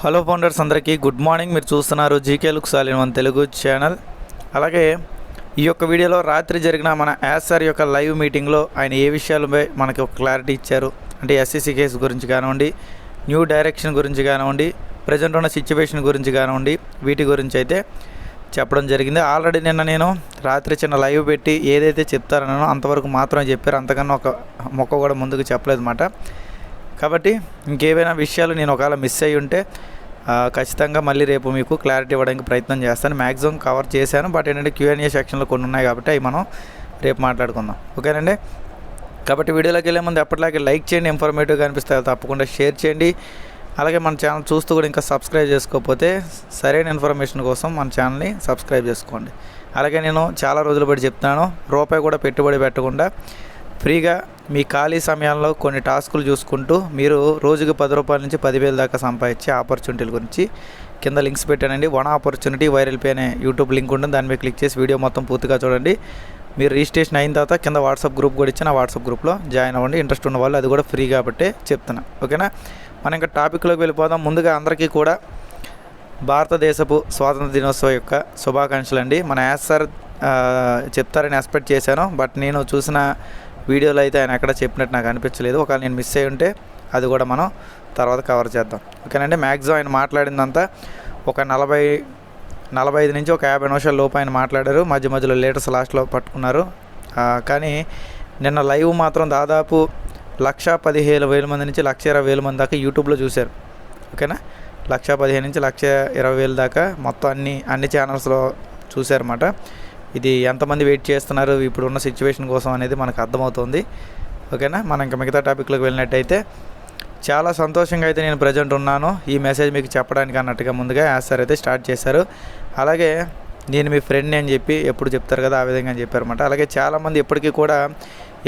Hello founders అందరికీ good morning. మీరు చూస్తున్నారు జీకే లుక్ సాలిన్ వన్ తెలుగు ఛానల్ అలాగే ఈ యొక్క వీడియోలో రాత్రి జరిగిన మన యాస్ఆర్ యొక్క లైవ్ మీటింగ్లో ఆయన ఏ విషయాలపై మనకి ఒక క్లారిటీ ఇచ్చారు? అంటే ఎస్సీసీ కేసు గురించి కానివ్వండి న్యూ డైరెక్షన్ గురించి కానివ్వండి ప్రజెంట్ ఉన్న సిచ్యువేషన్ గురించి కానివ్వండి వీటి గురించి అయితే చెప్పడం జరిగింది. ఆల్రెడీ నిన్న నేను రాత్రి చిన్న లైవ్ పెట్టి ఏదైతే చెప్తారనో అంతవరకు మాత్రమే చెప్పారు. అంతకన్నా ఒక మొక్క కూడా ముందుకు చెప్పలేదు అన్నమాట కాబట్టి ఇంకేమైనా విషయాలు నేను ఒకవేళ మిస్ అయ్యి ఉంటే ఖచ్చితంగా మళ్ళీ రేపు మీకు క్లారిటీ ఇవ్వడానికి ప్రయత్నం చేస్తాను. మ్యాక్సిమం కవర్ చేశాను బట్ ఏంటంటే క్యూఎన్ఏ సెక్షన్లో కొన్ని ఉన్నాయి కాబట్టి అవి మనం రేపు మాట్లాడుకుందాం. ఓకేనండి? కాబట్టి వీడియోలోకి వెళ్ళే ముందు ఎప్పటిలాగే లైక్ చేయండి ఇన్ఫర్మేటివ్గా అనిపిస్తే తప్పకుండా షేర్ చేయండి. అలాగే మన ఛానల్ చూస్తూ కూడా ఇంకా సబ్స్క్రైబ్ చేసుకోకపోతే సరైన ఇన్ఫర్మేషన్ కోసం మన ఛానల్ని సబ్స్క్రైబ్ చేసుకోండి. అలాగే నేను చాలా రోజులు బట్టి చెప్తున్నాను రూపాయి కూడా పెట్టుబడి పెట్టకుండా ఫ్రీగా మీ ఖాళీ సమయాల్లో కొన్ని టాస్కులు చూసుకుంటూ మీరు రోజుకి పది రూపాయల నుంచి పదివేల దాకా సంపాదించే ఆపర్చునిటీల గురించి కింద లింక్స్ పెట్టానండి. వన్ ఆపర్చునిటీ వైరల్ పే అనే యూట్యూబ్ లింక్ ఉంటుంది. దాని మీద క్లిక్ చేసి వీడియో మొత్తం పూర్తిగా చూడండి. మీరు రిజిస్ట్రేషన్ అయిన తర్వాత కింద వాట్సాప్ గ్రూప్ కూడా ఇచ్చిన. వాట్సాప్ గ్రూప్లో జాయిన్ అవ్వండి. ఇంట్రెస్ట్ ఉన్న వాళ్ళు అది కూడా ఫ్రీ కాబట్టి చెప్తున్నా. ఓకేనా? మనం ఇంకా టాపిక్లోకి వెళ్ళిపోదాం. ముందుగా అందరికీ కూడా భారతదేశపు స్వాతంత్ర దినోత్సవం యొక్క శుభాకాంక్షలు అండి మన యాస్ సార్ చెప్తారని ఎక్స్పెక్ట్ చేశాను. బట్ నేను చూసిన వీడియోలో అయితే ఆయన ఎక్కడ చెప్పినట్టు నాకు అనిపించలేదు. ఒకవేళ నేను మిస్ అయి ఉంటే అది కూడా మనం తర్వాత కవర్ చేద్దాం. ఓకేనండి? మ్యాక్సిమం ఆయన మాట్లాడిందంతా ఒక నలభై నలభై ఐదు నుంచి ఒక యాభై నిమిషాల లోపు ఆయన మాట్లాడారు. మధ్య మధ్యలో లేటెస్ట్ లాస్ట్లో పట్టుకున్నారు. కానీ నిన్న లైవ్ మాత్రం దాదాపు లక్ష పదిహేను వేల మంది నుంచి లక్ష ఇరవై వేల మంది దాకా యూట్యూబ్లో చూశారు. ఓకేనా? లక్ష పదిహేను నుంచి లక్ష ఇరవై వేలు దాకా మొత్తం అన్ని అన్ని ఛానల్స్లో చూశారన్నమాట. ఇది ఎంతమంది వెయిట్ చేస్తున్నారు ఇప్పుడు ఉన్న సిచ్యువేషన్ కోసం అనేది మనకు అర్థమవుతుంది. ఓకేనా? మనం ఇంకా మిగతా టాపిక్లోకి వెళ్ళినట్టయితే చాలా సంతోషంగా అయితే నేను ప్రజెంట్ ఉన్నాను. ఈ మెసేజ్ మీకు చెప్పడానికి అన్నట్టుగా ముందుగా యాజ్ అయితే స్టార్ట్ చేశారు. అలాగే నేను మీ ఫ్రెండ్ అని చెప్పి ఎప్పుడు చెప్తారు కదా ఆ విధంగా అని చెప్పారన్నమాట. అలాగే చాలామంది ఇప్పటికీ కూడా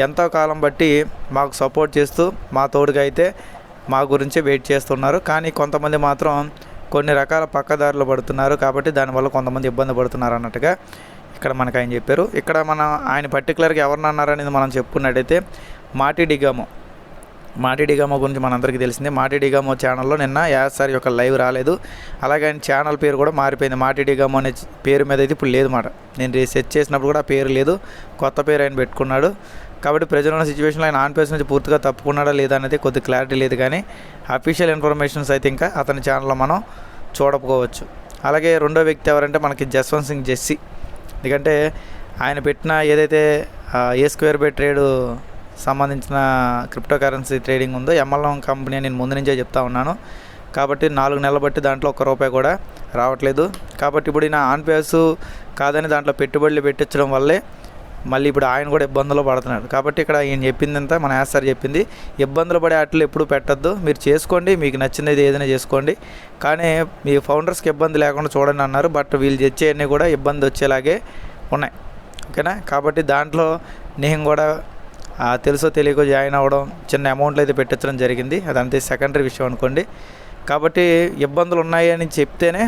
ఎంతో కాలం బట్టి మాకు సపోర్ట్ చేస్తూ మా తోడుగా అయితే మా గురించి వెయిట్ చేస్తున్నారు. కానీ కొంతమంది మాత్రం కొన్ని రకాల పక్కదారులు పడుతున్నారు కాబట్టి దానివల్ల కొంతమంది ఇబ్బంది పడుతున్నారు అన్నట్టుగా ఇక్కడ మనకు ఆయన చెప్పారు. ఇక్కడ మన ఆయన పర్టికులర్గా ఎవరిని అన్నారనేది మనం చెప్పుకున్నట్టయితే మాటి డిగామో. మాటి డిగామో గురించి మనందరికీ తెలిసిందే. మాటి డిగామో ఛానల్లో నిన్న యాస్ సార్ యొక్క లైవ్ రాలేదు. అలాగే ఆయన ఛానల్ పేరు కూడా మారిపోయింది. మాటి డిగామో అనే పేరు మీద అయితే ఇప్పుడు లేదు మాట. నేను సెర్చ్ చేసినప్పుడు కూడా పేరు లేదు. కొత్త పేరు ఆయన పెట్టుకున్నాడు. కాబట్టి ప్రజలు ఉన్న సిచ్యువేషన్లో ఆయన ఆన్ పేస్ నుంచి పూర్తిగా తప్పుకున్నాడా లేదా అనేది కొద్ది క్లారిటీ లేదు కానీ అఫీషియల్ ఇన్ఫర్మేషన్స్ అయితే ఇంకా అతని ఛానల్లో మనం చూడకపోవచ్చు. అలాగే రెండో వ్యక్తి ఎవరంటే మనకి జస్వంత్ సింగ్ జెస్సీ. ఎందుకంటే ఆయన పెట్టిన ఏదైతే ఏ స్క్వేర్ బై ట్రేడ్ సంబంధించిన క్రిప్టో కరెన్సీ ట్రేడింగ్ ఉందో ఎంఎల్ఎం కంపెనీ నేను ముందు నుంచే చెప్తా ఉన్నాను. కాబట్టి నాలుగు నెలలు బట్టి దాంట్లో ఒక్క రూపాయి కూడా రావట్లేదు. కాబట్టి ఇప్పుడు నా ఆన్ పేస్ కాదని దాంట్లో పెట్టుబడులు పెట్టించడం వల్లే మళ్ళీ ఇప్పుడు ఆయన కూడా ఇబ్బందులు పడుతున్నాడు. కాబట్టి ఇక్కడ ఈయన చెప్పిందంతా మన యాస్ సార్ చెప్పింది. ఇబ్బందులు పడే ఆటలు ఎప్పుడు పెట్టద్దు. మీరు చేసుకోండి మీకు నచ్చినది ఏదైనా చేసుకోండి. కానీ మీ ఫౌండర్స్కి ఇబ్బంది లేకుండా చూడండి అన్నారు. బట్ వీళ్ళు తెచ్చేవన్నీ కూడా ఇబ్బంది వచ్చేలాగే ఉన్నాయి. ఓకేనా? కాబట్టి దాంట్లో నేను కూడా తెలుసో తెలియకో జాయిన్ అవ్వడం చిన్న అమౌంట్లు అయితే పెట్టించడం జరిగింది. అదంతే సెకండరీ విషయం అనుకోండి. కాబట్టి ఇబ్బందులు ఉన్నాయి అని చెప్తేనే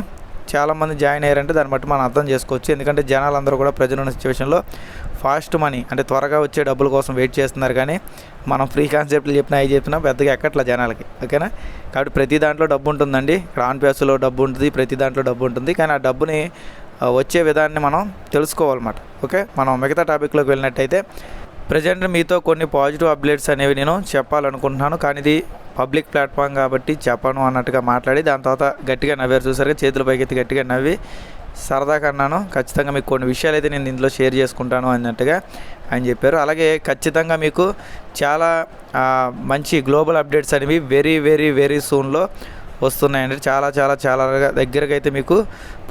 చాలామంది జాయిన్ అయ్యారంటే దాన్ని బట్టి మనం అర్థం చేసుకోవచ్చు. ఎందుకంటే జనాలందరూ కూడా ప్రజలు ఉన్న సిచ్యువేషన్లో ఫాస్ట్ మనీ అంటే త్వరగా వచ్చే డబ్బుల కోసం వెయిట్ చేస్తున్నారు కానీ మనం ఫ్రీ కాన్సెప్ట్లు చెప్పినా అవి చెప్పినా పెద్దగా ఎక్కట్లా జనాలకి ఓకేనా? కాబట్టి ప్రతి దాంట్లో డబ్బు ఉంటుందండి. ఇక్కడ ఆన్ పేస్లో డబ్బు ఉంటుంది ప్రతి దాంట్లో డబ్బు ఉంటుంది. కానీ ఆ డబ్బుని వచ్చే విధాన్ని మనం తెలుసుకోవాలన్నమాట ఓకే? మనం మిగతా టాపిక్లోకి వెళ్ళినట్టయితే ప్రజెంట్ మీతో కొన్ని పాజిటివ్ అప్డేట్స్ అనేవి నేను చెప్పాలనుకుంటున్నాను. కానీ ఇది పబ్లిక్ ప్లాట్ఫామ్ కాబట్టి చెప్పను అన్నట్టుగా మాట్లాడి దాని తర్వాత గట్టిగా నవ్వారు చూసారుగా చేతుల పైకి గట్టిగా నవ్వి సరదాగా అన్నాను ఖచ్చితంగా మీకు కొన్ని విషయాలు అయితే నేను ఇందులో షేర్ చేసుకుంటాను అన్నట్టుగా ఆయన చెప్పారు. అలాగే ఖచ్చితంగా మీకు చాలా మంచి గ్లోబల్ అప్డేట్స్ అనేవి వెరీ వెరీ వెరీ సూన్లో వస్తున్నాయండి. చాలా చాలా చాలా దగ్గరగా అయితే మీకు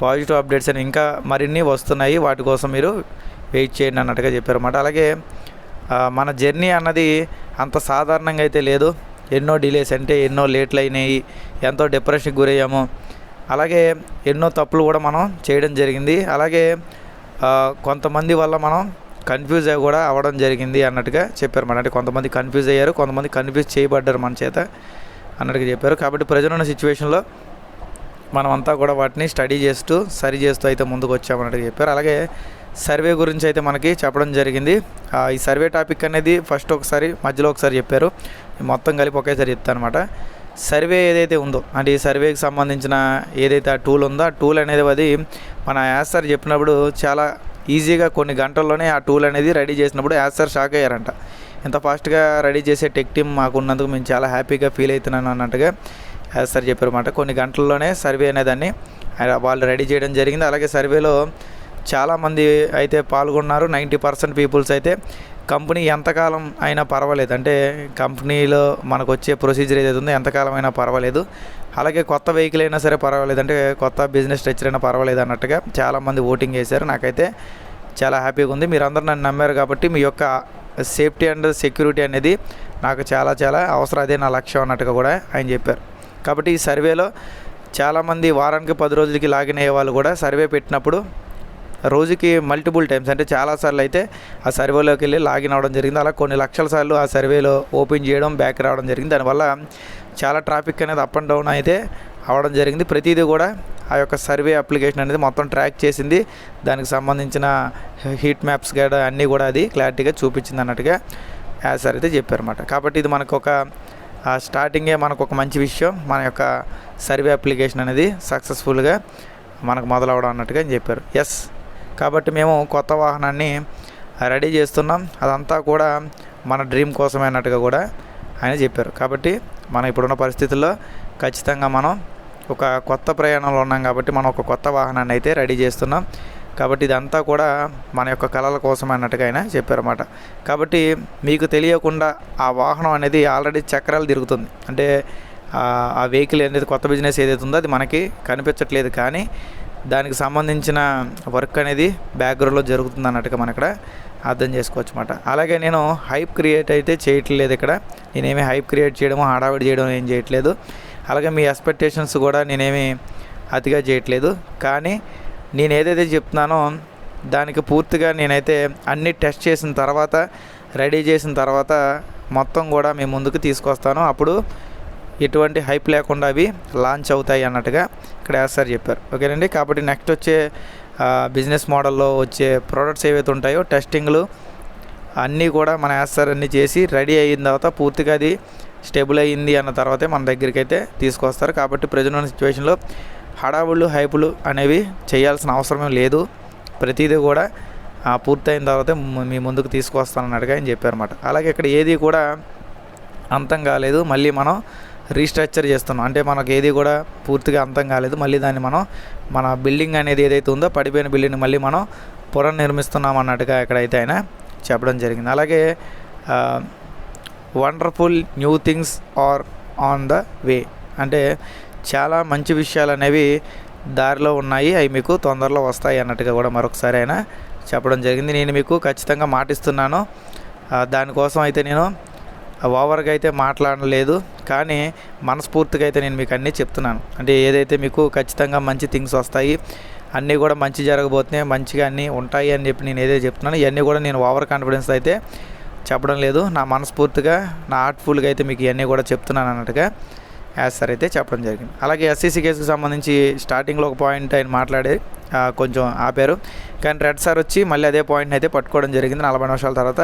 పాజిటివ్ అప్డేట్స్ అని ఇంకా మరిన్ని వస్తున్నాయి. వాటి కోసం మీరు వెయిట్ చేయండి అన్నట్టుగా చెప్పారన్నమాట. అలాగే మన జర్నీ అన్నది అంత సాధారణంగా అయితే లేదు. ఎన్నో డిలేస్ అంటే ఎన్నో లేట్లు అయినాయి ఎంతో డిప్రెషన్కి గురయ్యాము. అలాగే ఎన్నో తప్పులు కూడా మనం చేయడం జరిగింది. అలాగే కొంతమంది వల్ల మనం కన్ఫ్యూజ్ అయ్యి కూడా అవ్వడం జరిగింది అన్నట్టుగా చెప్పారు మన అంటే కొంతమంది కన్ఫ్యూజ్ అయ్యారు కొంతమంది కన్ఫ్యూజ్ చేయబడ్డారు మన చేత అన్నట్టుగా చెప్పారు. కాబట్టి ప్రజలు ఉన్న సిచ్యువేషన్లో మనమంతా కూడా వాటిని స్టడీ చేస్తూ సరి చేస్తూ అయితే ముందుకు వచ్చామన్నట్టు చెప్పారు. అలాగే సర్వే గురించి అయితే మనకి చెప్పడం జరిగింది. ఈ సర్వే టాపిక్ అనేది ఫస్ట్ ఒకసారి మధ్యలో ఒకసారి చెప్పారు. మొత్తం కలిపి ఒకేసారి చెప్తాను అనమాట సర్వే ఏదైతే ఉందో అంటే ఈ సర్వేకి సంబంధించిన ఏదైతే ఆ టూల్ ఉందో ఆ టూల్ అనేది అది మన యాస్ సార్ చెప్పినప్పుడు చాలా ఈజీగా కొన్ని గంటల్లోనే ఆ టూల్ అనేది రెడీ చేసినప్పుడు యాస్ సార్ షాక్ అయ్యారంట. ఇంత ఫాస్ట్గా రెడీ చేసే టెక్ టీమ్ మాకు ఉన్నందుకు మేము చాలా హ్యాపీగా ఫీల్ అవుతున్నాను అన్నట్టుగా యాస్ సార్ చెప్పారన్నమాట కొన్ని గంటల్లోనే సర్వే అనేదాన్ని వాళ్ళు రెడీ చేయడం జరిగింది. అలాగే సర్వేలో చాలామంది అయితే పాల్గొన్నారు. నైంటీ పర్సెంట్ పీపుల్స్ అయితే కంపెనీ ఎంతకాలం అయినా పర్వాలేదు. అంటే కంపెనీలో మనకు వచ్చే ప్రొసీజర్ ఏదైతే ఉందో ఎంతకాలం అయినా పర్వాలేదు. అలాగే కొత్త వెహికల్ అయినా సరే పర్వాలేదు. అంటే కొత్త బిజినెస్ స్ట్రక్చర్ అయినా పర్వాలేదు అన్నట్టుగా చాలామంది ఓటింగ్ చేశారు. నాకైతే చాలా హ్యాపీగా ఉంది. మీరందరూ నన్ను నమ్మారు కాబట్టి మీ యొక్క సేఫ్టీ అండ్ సెక్యూరిటీ అనేది నాకు చాలా చాలా అవసరం. అదే నా లక్ష్యం అన్నట్టుగా కూడా ఆయన చెప్పారు. కాబట్టి ఈ సర్వేలో చాలామంది వారానికి పది రోజులకి లాగిన్ అయ్యే వాళ్ళు కూడా సర్వే పెట్టినప్పుడు రోజుకి మల్టిపుల్ టైమ్స్ అంటే చాలాసార్లు అయితే ఆ సర్వేలోకి వెళ్ళి లాగిన్ అవ్వడం జరిగింది. అలా కొన్ని లక్షల సార్లు ఆ సర్వేలో ఓపెన్ చేయడం బ్యాక్ రావడం జరిగింది. దానివల్ల చాలా ట్రాఫిక్ అనేది అప్ అండ్ డౌన్ అయితే అవడం జరిగింది. ప్రతిదీ కూడా ఆ యొక్క సర్వే అప్లికేషన్ అనేది మొత్తం ట్రాక్ చేసింది. దానికి సంబంధించిన హీట్ మ్యాప్స్ కూడా అన్నీ కూడా అది క్లారిటీగా చూపించింది అన్నట్టుగా యాజ్ సార్ అయితే చెప్పారన్నమాట. కాబట్టి ఇది మనకు ఒక ఆ స్టార్టింగే మనకు ఒక మంచి విషయం. మన యొక్క సర్వే అప్లికేషన్ అనేది సక్సెస్ఫుల్గా మనకు మొదలవడం అన్నట్టుగా అని చెప్పారు. ఎస్ కాబట్టి మేము కొత్త వాహనాన్ని రెడీ చేస్తున్నాం. అదంతా కూడా మన డ్రీమ్ కోసమే అన్నట్టుగా కూడా ఆయన చెప్పారు. కాబట్టి మనం ఇప్పుడున్న పరిస్థితుల్లో ఖచ్చితంగా మనం ఒక కొత్త ప్రయాణంలో ఉన్నాం కాబట్టి మనం ఒక కొత్త వాహనాన్ని అయితే రెడీ చేస్తున్నాం. కాబట్టి ఇదంతా కూడా మన యొక్క కళల కోసం అన్నట్టుగా ఆయన చెప్పారన్నమాట. కాబట్టి మీకు తెలియకుండా ఆ వాహనం అనేది ఆల్రెడీ చక్రాలు తిరుగుతుంది. అంటే ఆ- వెహికల్ అనేది కొత్త బిజినెస్ ఏదైతే ఉందో అది మనకి కనిపించట్లేదు కానీ దానికి సంబంధించిన వర్క్ అనేది బ్యాక్గ్రౌండ్లో జరుగుతుంది అన్నట్టుగా మనం ఇక్కడ అర్థం చేసుకోవచ్చు అనమాట అలాగే నేను హైప్ క్రియేట్ అయితే చేయట్లేదు ఇక్కడ. నేనేమి హైప్ క్రియేట్ చేయడము హడావిడి చేయడం ఏం చేయట్లేదు. అలాగే మీ ఎక్స్పెక్టేషన్స్ కూడా నేనేమి అతిగా చేయట్లేదు. కానీ నేను ఏదైతే చెప్తున్నానో దానికి పూర్తిగా నేనైతే అన్ని టెస్ట్ చేసిన తర్వాత రెడీ చేసిన తర్వాత మొత్తం కూడా మీ ముందుకు తీసుకొస్తాను. అప్పుడు ఎటువంటి హైప్ లేకుండా అవి లాంచ్ అవుతాయి అన్నట్టుగా ఇక్కడ యాస్ సార్ చెప్పారు. ఓకేనండి? కాబట్టి నెక్స్ట్ వచ్చే బిజినెస్ మోడల్లో వచ్చే ప్రోడక్ట్స్ ఏవైతే ఉంటాయో టెస్టింగ్లు అన్నీ కూడా మన యాస్ అన్నీ చేసి రెడీ అయిన తర్వాత పూర్తిగా అది స్టేబుల్ అయ్యింది అన్న తర్వాతే మన దగ్గరికి అయితే తీసుకొస్తారు. కాబట్టి ప్రజెంట్ ఉన్న సిచ్యువేషన్లో హడావుళ్ళు హైపులు అనేవి చేయాల్సిన అవసరం లేదు. ప్రతిదీ కూడా పూర్తయిన తర్వాత మీ ముందుకు తీసుకొస్తానన్నట్టుగా ఆయన చెప్పారన్నమాట. అలాగే ఇక్కడ ఏది కూడా అంతం కాలేదు. మళ్ళీ మనం రీస్ట్రక్చర్ చేస్తున్నాం. అంటే మనకు ఏది కూడా పూర్తిగా అంతం కాలేదు. మళ్ళీ దాన్ని మనం మన బిల్డింగ్ అనేది ఏదైతే ఉందో పడిపోయిన బిల్డింగ్ మళ్ళీ మనం పునర్నిర్మిస్తున్నాం అన్నట్టుగా ఎక్కడైతే ఆయన చెప్పడం జరిగింది. అలాగే wonderful new things are on the way అంటే చాలా మంచి విషయాలు అనేవి దారిలో ఉన్నాయి. అవి మీకు తొందరలో వస్తాయి అన్నట్టుగా కూడా మరొకసారి ఆయన చెప్పడం జరిగింది. నేను మీకు ఖచ్చితంగా మాటిస్తున్నాను. దానికోసం అయితే నేను ఓవర్గా అయితే మాట్లాడలేదు కానీ మనస్ఫూర్తిగా అయితే నేను మీకు అన్నీ చెప్తున్నాను. అంటే ఏదైతే మీకు ఖచ్చితంగా మంచి థింగ్స్ వస్తాయి అన్నీ కూడా మంచి జరగబోతున్నాయి మంచిగా అన్నీ ఉంటాయి అని చెప్పి నేను ఏదైతే చెప్తున్నాను ఇవన్నీ కూడా నేను ఓవర్ కాన్ఫిడెన్స్ అయితే చెప్పడం లేదు. నా మనస్ఫూర్తిగా నా హార్ట్ఫుల్గా అయితే మీకు ఇవన్నీ కూడా చెప్తున్నాను అన్నట్టుగా యాసర్ సార్ అయితే చెప్పడం జరిగింది. అలాగే ఎస్సీసీ కేసుకు సంబంధించి స్టార్టింగ్లో ఒక పాయింట్ ఆయన మాట్లాడే కొంచెం ఆపారు. కానీ రెడ్ సార్ వచ్చి మళ్ళీ అదే పాయింట్ అయితే పట్టుకోవడం జరిగింది నలభై నిమిషాల తర్వాత.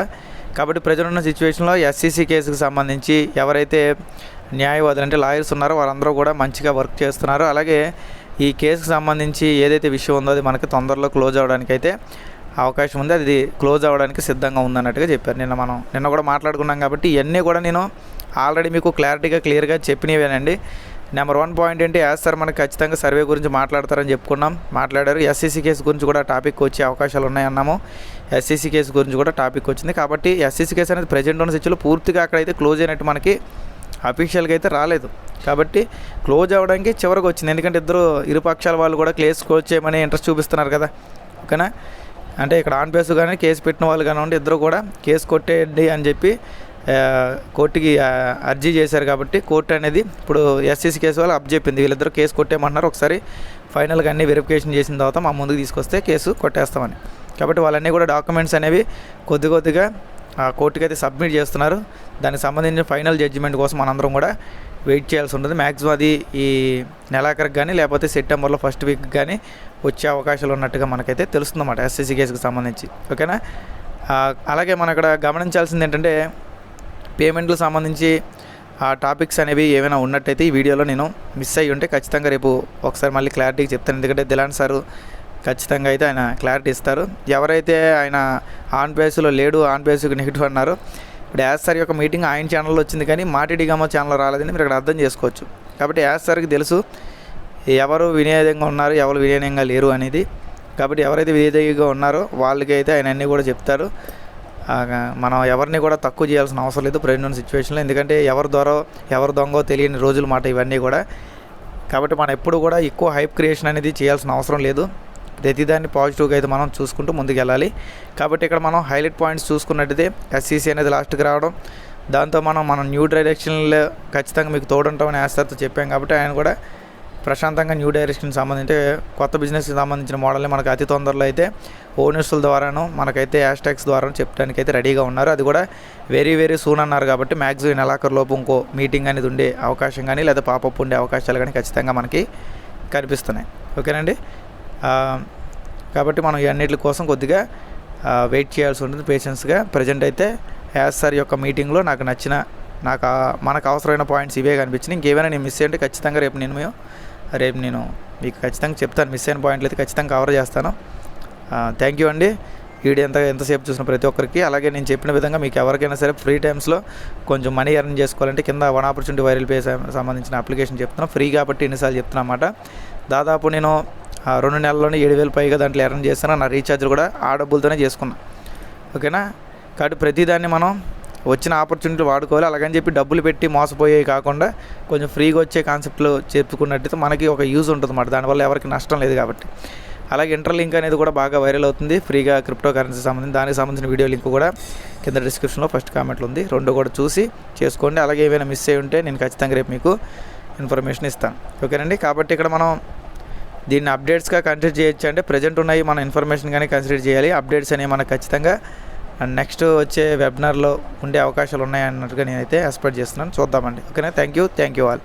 కాబట్టి ప్రజలు ఉన్న సిచ్యువేషన్లో ఎస్సీసీ కేసుకు సంబంధించి ఎవరైతే న్యాయవాదులు అంటే లాయర్స్ ఉన్నారో వారందరూ కూడా మంచిగా వర్క్ చేస్తున్నారు. అలాగే ఈ కేసుకు సంబంధించి ఏదైతే విషయం ఉందో అది మనకి తొందరలో క్లోజ్ అవ్వడానికి అయితే అవకాశం ఉంది. అది క్లోజ్ అవ్వడానికి సిద్ధంగా ఉందన్నట్టుగా చెప్పారు. నిన్న మనం నిన్న కూడా మాట్లాడుకున్నాం కాబట్టి ఇవన్నీ కూడా నేను ఆల్రెడీ మీకు క్లారిటీగా క్లియర్గా చెప్పినవేనండి. నెంబర్ వన్ పాయింట్ ఏంటి? యాజ్ సార్ మనకి ఖచ్చితంగా సర్వే గురించి మాట్లాడతారని చెప్పుకున్నాం. మాట్లాడారు. ఎస్సీసీ కేసు గురించి కూడా టాపిక్ వచ్చే అవకాశాలు ఉన్నాయన్నాము. ఎస్సీసీ కేసు గురించి కూడా టాపిక్ వచ్చింది. కాబట్టి ఎస్సీసీ కేసు అనేది ప్రజెంట్ ఉన్న స్థితిలో పూర్తిగా అక్కడైతే క్లోజ్ అయినట్టు మనకి అఫీషియల్గా అయితే రాలేదు. కాబట్టి క్లోజ్ అవ్వడానికి చివరికి వచ్చింది. ఎందుకంటే ఇద్దరు ఇరుపక్షాల వాళ్ళు కూడా కేసు క్లోజ్ చేయమని ఇంట్రెస్ట్ చూపిస్తున్నారు కదా. ఓకేనా? అంటే ఇక్కడ ఆన్ బేస్ కానీ కేసు పెట్టిన వాళ్ళు కానివ్వండి ఇద్దరు కూడా కేసు కొట్టేయండి అని చెప్పి కోర్టుకి అర్జీ చేశారు కాబట్టి కోర్టు అనేది ఇప్పుడు ఎస్సీసీ కేసు వాళ్ళు అప్ చెప్పింది. వీళ్ళిద్దరు కేసు కొట్టేయమంటున్నారు ఒకసారి ఫైనల్గా అన్ని వెరిఫికేషన్ చేసిన తర్వాత మా ముందుకు తీసుకొస్తే కేసు కొట్టేస్తామని. కాబట్టి వాళ్ళన్నీ కూడా డాక్యుమెంట్స్ అనేవి కొద్ది కొద్దిగా ఆ కోర్టుకి అయితే సబ్మిట్ చేస్తున్నారు. దానికి సంబంధించిన ఫైనల్ జడ్జిమెంట్ కోసం మనందరం కూడా వెయిట్ చేయాల్సి ఉంటుంది. మ్యాక్సిమం అది ఈ నెలాఖరికి కానీ లేకపోతే సెప్టెంబర్లో ఫస్ట్ వీక్ కానీ వచ్చే అవకాశాలు ఉన్నట్టుగా మనకైతే తెలుస్తుందన్నమాట ఎస్ఎస్సీ కేసుకి సంబంధించి. ఓకేనా? అలాగే మనం ఇక్కడ గమనించాల్సింది ఏంటంటే పేమెంట్లు సంబంధించి ఆ టాపిక్స్ అనేవి ఏమైనా ఉన్నట్టయితే ఈ వీడియోలో నేను మిస్ అయ్యి ఉంటే ఖచ్చితంగా రేపు ఒకసారి మళ్ళీ క్లారిటీకి చెప్తాను. ఎందుకంటే దిలాన్ సారు ఖచ్చితంగా అయితే ఆయన క్లారిటీ ఇస్తారు. ఎవరైతే ఆయన ఆన్ బేస్లో లేడు ఆన్ బేస్కి నెగిటివ్ అన్నారు ఇప్పుడు యాజ్ సార్ యొక్క మీటింగ్ ఆయన ఛానల్లో వచ్చింది కానీ మాటిడిగామో ఛానల్లో రాలేదని మీరు ఇక్కడ అర్థం చేసుకోవచ్చు. కాబట్టి యాజ్ సార్కి తెలుసు ఎవరు వినియోగంగా ఉన్నారు ఎవరు వినియోగంగా లేరు అనేది. కాబట్టి ఎవరైతే విధేయంగా ఉన్నారో వాళ్ళకి అయితే ఆయన అన్నీ కూడా చెప్తారు. మనం ఎవరిని కూడా తక్కువ చేయాల్సిన అవసరం లేదు ప్రెగ్నెంట్ సిచ్యువేషన్లో ఎందుకంటే ఎవరి ద్వారా ఎవరి దొంగో తెలియని రోజుల మాట ఇవన్నీ కూడా. కాబట్టి మనం ఎప్పుడు కూడా ఎక్కువ హైప్ క్రియేషన్ అనేది చేయాల్సిన అవసరం లేదు. ప్రతిదాన్ని పాజిటివ్గా అయితే మనం చూసుకుంటూ ముందుకు వెళ్ళాలి. కాబట్టి ఇక్కడ మనం హైలైట్ పాయింట్స్ చూసుకున్నట్టయితే ఎస్సీసీ అనేది లాస్ట్కి రావడం. దాంతో మనం మనం న్యూ డైరెక్షన్లో ఖచ్చితంగా మీకు తోడుంటామని ఆశతో చెప్పాం కాబట్టి ఆయన కూడా ప్రశాంతంగా న్యూ డైరెక్షన్ సంబంధించి కొత్త బిజినెస్కి సంబంధించిన మోడల్ని మనకు అతి తొందరలో అయితే ఓనర్స్ల ద్వారాను మనకైతే హ్యాష్ ట్యాగ్స్ ద్వారా చెప్పడానికి అయితే రెడీగా ఉన్నారు. అది కూడా వెరీ వెరీ సూన్ అన్నారు కాబట్టి మ్యాక్సిమం నెలాఖరు లోపు ఇంకో మీటింగ్ అనేది ఉండే అవకాశం కానీ లేదా పాపప్ ఉండే అవకాశాలు కానీ ఖచ్చితంగా మనకి కనిపిస్తున్నాయి. ఓకేనండి? కాబట్టి మనం ఇవన్నిటి అన్నిటి కోసం కొద్దిగా వెయిట్ చేయాల్సి ఉంటుంది పేషెన్స్గా ప్రజెంట్ అయితే యాస్ సార్ యొక్క మీటింగ్లో నాకు నచ్చిన నాకు మనకు అవసరమైన పాయింట్స్ ఇవే కనిపించినాయి. ఇంకేమైనా నేను మిస్ అయ్యంటే ఖచ్చితంగా రేపు నేను మేము- రేపు నేను మీకు ఖచ్చితంగా చెప్తాను. మిస్ అయిన పాయింట్లు అయితే ఖచ్చితంగా కవర్ చేస్తాను. థ్యాంక్ యూ అండి. వీడియో ఎంత ఎంతసేపు చూసిన ప్రతి ఒక్కరికి. అలాగే నేను చెప్పిన విధంగా మీకు ఎవరికైనా సరే ఫ్రీ టైమ్స్లో కొంచెం మనీ ఎర్న్ చేసుకోవాలంటే కింద వన్ ఆపర్చునిటీ వైరల్ పే సంబంధించిన అప్లికేషన్ చెప్తున్నాను ఫ్రీ కాబట్టి ఎన్నిసార్లు చెప్తున్నా అన్నమాట. దాదాపు నేను ఆ, రెండు నెలల్లోనే ఏడు వేలు పైగా దాంట్లో ఎర్న్ చేస్తాను నా రీఛార్జ్ కూడా ఆ డబ్బులతోనే చేసుకున్నాను ఓకేనా? కాబట్టి ప్రతిదాన్ని మనం వచ్చిన ఆపర్చునిటీ వాడుకోవాలి. అలాగని చెప్పి డబ్బులు పెట్టి మోసపోయేవి కాకుండా కొంచెం ఫ్రీగా వచ్చే కాన్సెప్ట్లు చెప్పుకున్నట్టయితే మనకి ఒక యూజ్ ఉంటుంది అన్నమాట దానివల్ల ఎవరికి నష్టం లేదు కాబట్టి. అలాగే ఇంటర్ లింక్ అనేది కూడా బాగా వైరల్ అవుతుంది. ఫ్రీగా క్రిప్టో కరెన్సీ సంబంధించి దానికి సంబంధించిన వీడియో లింక్ కూడా కింద డిస్క్రిప్షన్లో ఫస్ట్ కామెంట్లు ఉంది. రెండు కూడా చూసి చేసుకోండి. అలాగే ఏమైనా మిస్ అయ్యి ఉంటే నేను ఖచ్చితంగా రేపు మీకు ఇన్ఫర్మేషన్ ఇస్తాను. ఓకేనండి? కాబట్టి ఇక్కడ మనం దీన్ని అప్డేట్స్గా కన్సిడర్ చేయొచ్చు అంటే ప్రజెంట్ ఉన్నాయి మన ఇన్ఫర్మేషన్ కానీ కన్సిడర్ చేయాలి. అప్డేట్స్ అనేవి మనకు ఖచ్చితంగా అండ్ నెక్స్ట్ వచ్చే వెబినార్లో ఉండే అవకాశాలు ఉన్నాయన్నట్టుగా నేనైతే ఎక్స్పెక్ట్ చేస్తున్నాను. చూద్దామండి. ఓకేనా? Thank you. Thank you all.